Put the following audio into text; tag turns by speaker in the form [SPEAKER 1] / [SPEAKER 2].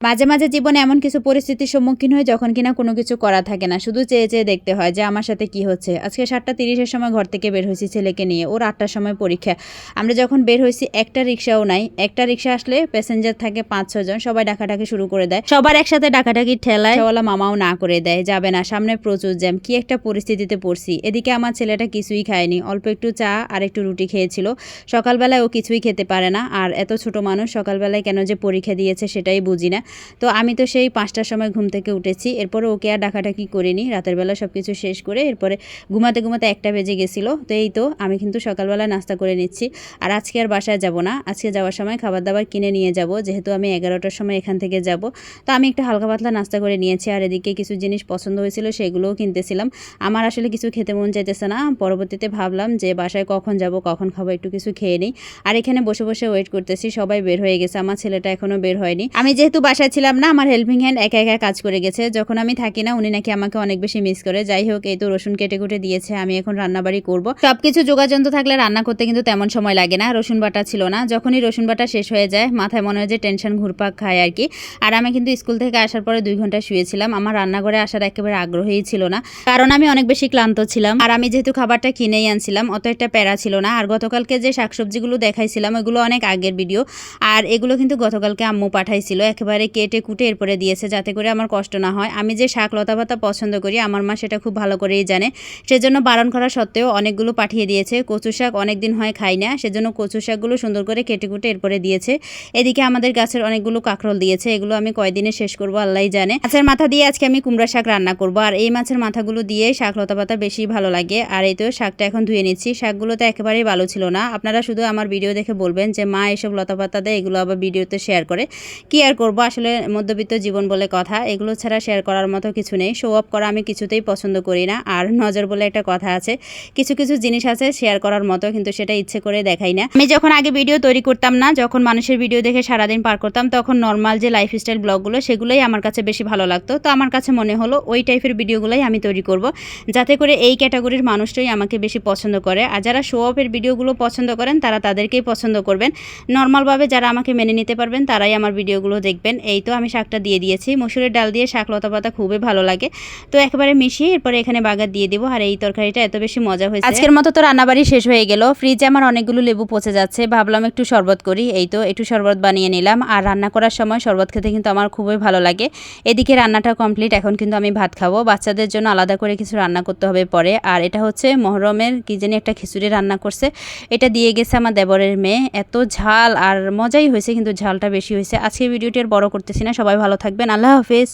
[SPEAKER 1] মাঝে মাঝে জীবনে এমন কিছু পরিস্থিতির সম্মুখীন হয় যখন কিনা কোনো কিছু করা থাকে না। শুধু চেয়ে চেয়ে দেখতে হয় যে, আমার সাথে কি হচ্ছে? আজকে সাতটা তিরিশের সময় ঘর থেকে বের হয়েছি ছেলেকে নিয়ে। ওর আটটার সময় পরীক্ষা। আমরা যখন বের হয়েছি, একটা রিক্সাও নাই। একটা রিক্সা আসলে প্যাসেঞ্জার থাকে পাঁচ ছজন সবাই ডাকাডাকি শুরু করে দেয়। সবার একসাথে ডাকাডাকি ঠেলায় সেওয়ালা মামাও না করে দেয়। যাবে না। সামনে প্রচুর জ্যাম। কি একটা পরিস্থিতিতে পড়ছি। এদিকে আমার ছেলেটা কিছুই খায়নি। অল্প একটু চা আর একটু রুটি খেয়েছিল। সকালবেলায় ও কিছুই খেতে পারে না। আর এত ছোট মানুষ সকালবেলায় কেন যে পরীক্ষা দিয়েছে সেটাই বুঝি না। তো আমি তো সেই পাঁচটার সময় ঘুম থেকে উঠেছি। এরপরে ওকে আর ডাকাডাকি করিনি। রাতের বেলা সব কিছু শেষ করে এরপরে ঘুমাতে ঘুমাতে একটা বেজে গেছিল। তো এই তো, আমি কিন্তু সকালবেলা নাস্তা করে নিচ্ছি। আর আজকে আর বাসায় যাব না। আজকে যাওয়ার সময় খাবার দাবার কিনে নিয়ে যাব। যেহেতু আমি এগারোটার সময় এখান থেকে যাব। তো আমি একটু হালকা পাতলা নাস্তা করে নিয়েছি। আর এদিকে কিছু জিনিস পছন্দ হয়েছিল সেগুলোও কিনতেছিলাম। আমার আসলে কিছু খেতে মন চাইতেছে না। পরবর্তীতে ভাবলাম যে বাসায় কখন যাব, কখন খাব একটু কিছু খেয়ে নিই। আর এখানে বসে বসে ওয়েট করতেছি। সবাই বের হয়ে গেছে। আমার ছেলেটা এখনও বের হয়নি। আমি যেহেতু বাসায় ছিলাম না, আমার হেল্পিং হ্যান্ড একা একা কাজ করে গেছে। যখন আমি থাকি না, উনি নাকি আমাকে অনেক বেশি মিস করে। যাই হোক, এই তো রসুন কেটে কুটে দিয়েছে, আমি এখন রান্নাবাড়ি করব। সবকিছু যোগাযন্ত্র থাকলে রান্না করতে কিন্তু তেমন সময় লাগে না, রসুন বাটা ছিল না। যখনই রসুন বাটা শেষ হয়ে যায়, মাথায় মনে হয় যে টেনশন ঘুরপাক খায় আর কি। আর আমি কিন্তু স্কুল থেকে আসার পরে দুই ঘণ্টা শুয়েছিলাম। আমার রান্নাঘরে আসার একেবারে আগ্রহী ছিল না, কারণ আমি অনেক বেশি ক্লান্ত ছিলাম। আর আমি যেহেতু খাবারটা কিনেই আনছিলাম, অত একটা প্যারা ছিল না। আর গতকালকে যে শাকসবজিগুলো দেখাইছিলাম ওইগুলো অনেক আগের ভিডিও আর এগুলো কিন্তু গতকালকে আম্মু পাঠাইছিল, একেবারে কেটে কুটে এরপরে দিয়েছে যাতে করে আমার কষ্ট না হয়। আমি যে শাক লতা পাতা পছন্দ করি, আমার মা সেটা খুব ভালো করেই জানে। সেজন্য বারণ করা সত্ত্বেও অনেকগুলো পাঠিয়ে দিয়েছে। কচু শাক অনেক দিন হয় খাই না, সেজন্য কচু শাকগুলো সুন্দর করে কেটে কুটে এরপরে দিয়েছে। এদিকে আমাদের গাছের অনেকগুলো কাঁকরোল দিয়েছে, এগুলো আমি কয়দিনে শেষ করব আল্লাহই জানে। মাছের মাথা দিয়ে আজকে আমি কুমড়া শাক রান্না করব। আর এই মাছের মাথাগুলো দিয়ে শাক লতা পাতা বেশি ভালো লাগে। আর এই তো শাকটা এখন ধুয়ে নিচ্ছি। শাকগুলোতে একেবারেই ভালো ছিল না। আপনারা শুধু আমার ভিডিও দেখে বলবেন যে, মা এসব লতা পাতা দেয়, এগুলো আবার ভিডিওতে শেয়ার করে। কি আর করব? আসলে মধ্যবিত্ত জীবন বলে কথা। এগুলো ছাড়া শেয়ার করার মতো কিছু নেই। শো অফ করা আমি কিছুতেই পছন্দ করি না। আর নজর বলে একটা কথা আছে, কিছু কিছু জিনিস আছে শেয়ার করার মতো, কিন্তু সেটা ইচ্ছে করে দেখাই না। আমি যখন আগে ভিডিও তৈরি করতাম না, যখন মানুষের ভিডিও দেখে সারাদিন পার করতাম, তখন নর্মাল যে লাইফস্টাইল ব্লগগুলো, সেগুলোই আমার কাছে বেশি ভালো লাগতো। তো আমার কাছে মনে হলো ওই টাইপের ভিডিওগুলোই আমি তৈরি করব, যাতে করে এই ক্যাটাগরির মানুষটাই আমাকে বেশি পছন্দ করে। আর যারা শো অফের ভিডিওগুলো পছন্দ করেন, তারা তাদেরকেই পছন্দ করবেন। নর্মালভাবে যারা আমাকে মেনে নিতে পারবেন, তারাই আমার ভিডিওগুলো দেখবেন। এই তো আমি শাকটা দিয়ে দিয়েছি। মসুরের ডাল দিয়ে শাক লতা পাতা খুবই ভালো লাগে। তো একেবারে মিশিয়ে এরপরে এখানে বাগার দিয়ে দেবো। আর এই তরকারিটা এত বেশি মজা হয়েছে। আজকের মতো তো রান্নাবাড়ি শেষ হয়ে গেল। ফ্রিজে আমার অনেকগুলো লেবু পচে যাচ্ছে। ভাবলাম একটু শরবত করি। এই তো একটু শরবত বানিয়ে নিলাম। আর রান্না করার সময় শরবত খেতে কিন্তু আমার খুবই ভালো লাগে। এদিকে রান্নাটা কমপ্লিট এখন কিন্তু আমি ভাত খাব। বাচ্চাদের জন্য আলাদা করে কিছু রান্না করতে হবে পরে। আর এটা হচ্ছে মহরমের কি জানি একটা খিচুড়ি রান্না করছে। এটা দিয়ে গেছে আমার দেবরের মেয়ে। এত ঝাল আর মজাই হয়েছে কিন্তু ঝালটা বেশি হয়েছে। আজকে ভিডিওটি আর বড় করতেছি না সবাই ভালো থাকবেন আল্লাহ হাফিজ।